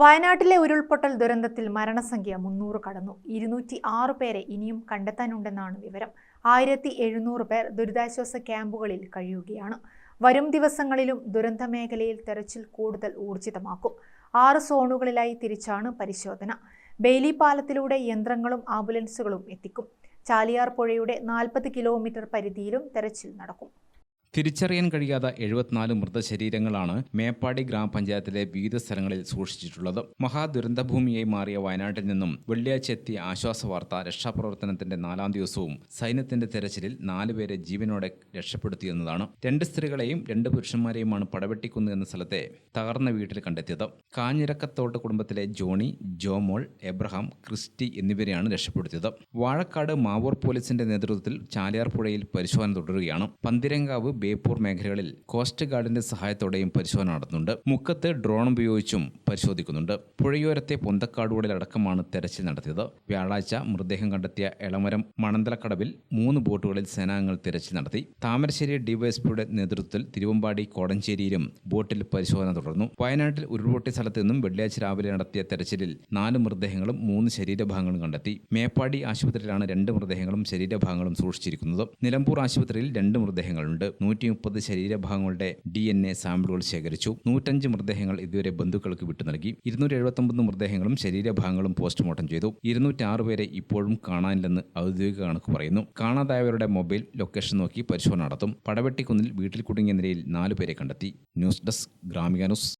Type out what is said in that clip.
വയനാട്ടിലെ ഉരുൾപൊട്ടൽ ദുരന്തത്തിൽ മരണസംഖ്യ മുന്നൂറ് കടന്നു. ഇരുന്നൂറ്റി ആറ് പേരെ ഇനിയും കണ്ടെത്താനുണ്ടെന്നാണ് വിവരം. ആയിരത്തി എഴുന്നൂറ് പേർ ദുരിതാശ്വാസ ക്യാമ്പുകളിൽ കഴിയുകയാണ്. വരും ദിവസങ്ങളിലും ദുരന്ത മേഖലയിൽ തെരച്ചിൽ കൂടുതൽ ഊർജിതമാക്കും. ആറ് സോണുകളിലായി തിരിച്ചാണ് പരിശോധന. ബെയിലി പാലത്തിലൂടെ യന്ത്രങ്ങളും ആംബുലൻസുകളും എത്തിക്കും. ചാലിയാർ പുഴയുടെ നാൽപ്പത് കിലോമീറ്റർ പരിധിയിലും തെരച്ചിൽ നടക്കും. തിരിച്ചറിയാൻ കഴിയാത്ത എഴുപത്തിനാല് മൃതശരീരങ്ങളാണ് മേപ്പാടി ഗ്രാമപഞ്ചായത്തിലെ വിവിധ സ്ഥലങ്ങളിൽ സൂക്ഷിച്ചിട്ടുള്ളത്. മഹാദുരന്തഭൂമിയായി മാറിയ വയനാട്ടിൽ നിന്നും വെള്ളിയാഴ്ച എത്തിയ ആശ്വാസ വാർത്ത രക്ഷാപ്രവർത്തനത്തിന്റെ നാലാം ദിവസവും സൈന്യത്തിന്റെ തെരച്ചിലിൽ നാലുപേരെ ജീവനോടെ രക്ഷപ്പെടുത്തിയെന്നതാണ് രണ്ട് സ്ത്രീകളെയും രണ്ട് പുരുഷന്മാരെയുമാണ് പടവെട്ടിക്കുന്നു എന്ന സ്ഥലത്തെ തകർന്ന വീട്ടിൽ കണ്ടെത്തിയത്. കാഞ്ഞിരക്കത്തോട്ട് കുടുംബത്തിലെ ജോണി ജോമോൾ എബ്രഹാം ക്രിസ്റ്റി എന്നിവരെയാണ് രക്ഷപ്പെടുത്തിയത്. വാഴക്കാട് മാവൂർ പോലീസിന്റെ നേതൃത്വത്തിൽ ചാലിയാർ പുഴയിൽ പരിശോധന തുടരുകയാണ്. പന്തിരങ്കാവ് ബേപ്പൂർ മേഖലകളിൽ കോസ്റ്റ് ഗാർഡിന്റെ സഹായത്തോടെയും പരിശോധന നടത്തുന്നുണ്ട്. മുക്കത്ത് ഡ്രോൺ ഉപയോഗിച്ചും പരിശോധിക്കുന്നുണ്ട്. പുഴയോരത്തെ പൊന്തക്കാടുകളിലടക്കമാണ് തെരച്ചിൽ നടത്തിയത്. വ്യാഴാഴ്ച മൃതദേഹം കണ്ടെത്തിയ എളമരം മണന്തലക്കടവിൽ മൂന്ന് ബോട്ടുകളിൽ സേനാംഗങ്ങൾ തിരച്ചിൽ നടത്തി. താമരശ്ശേരി ഡിവൈഎസ്പിയുടെ നേതൃത്വത്തിൽ തിരുവമ്പാടി കോടഞ്ചേരിയിലും ബോട്ടിൽ പരിശോധന തുടർന്നു. വയനാട്ടിൽ ഉരുൾപൊട്ടിയ സ്ഥലത്ത് നിന്നും വെള്ളിയാഴ്ച രാവിലെ നടത്തിയ തെരച്ചിലിൽ നാല് മൃതദേഹങ്ങളും മൂന്ന് ശരീരഭാഗങ്ങളും കണ്ടെത്തി. മേപ്പാടി ആശുപത്രിയിലാണ് രണ്ട് മൃതദേഹങ്ങളും ശരീരഭാഗങ്ങളും സൂക്ഷിച്ചിരിക്കുന്നത്. നിലമ്പൂർ ആശുപത്രിയിൽ രണ്ട് മൃതദേഹങ്ങളുണ്ട്. നൂറ്റി മുപ്പത് ശരീരഭാഗങ്ങളുടെ ഡി എൻ എ സാമ്പിളുകൾ ശേഖരിച്ചു. നൂറ്റഞ്ച് മൃതദേഹങ്ങൾ ഇതുവരെ ബന്ധുക്കൾക്ക് വിട്ടു നൽകി. ഇരുന്നൂറ്റി എഴുപത്തൊമ്പത് മൃതദേഹങ്ങളും ശരീരഭാഗങ്ങളും പോസ്റ്റ്മോർട്ടം ചെയ്തു. ഇരുന്നൂറ്റി ആറ് പേരെ ഇപ്പോഴും കാണാനില്ലെന്ന് ഔദ്യോഗിക കണക്ക് പറയുന്നു. കാണാതായവരുടെ മൊബൈൽ ലൊക്കേഷൻ നോക്കി പരിശോധന നടത്തും. പടവെട്ടിക്കുന്നിൽ വീട്ടിൽ കുടുങ്ങിയ നിലയിൽ നാലു പേരെ കണ്ടെത്തി. News desk Gramika news.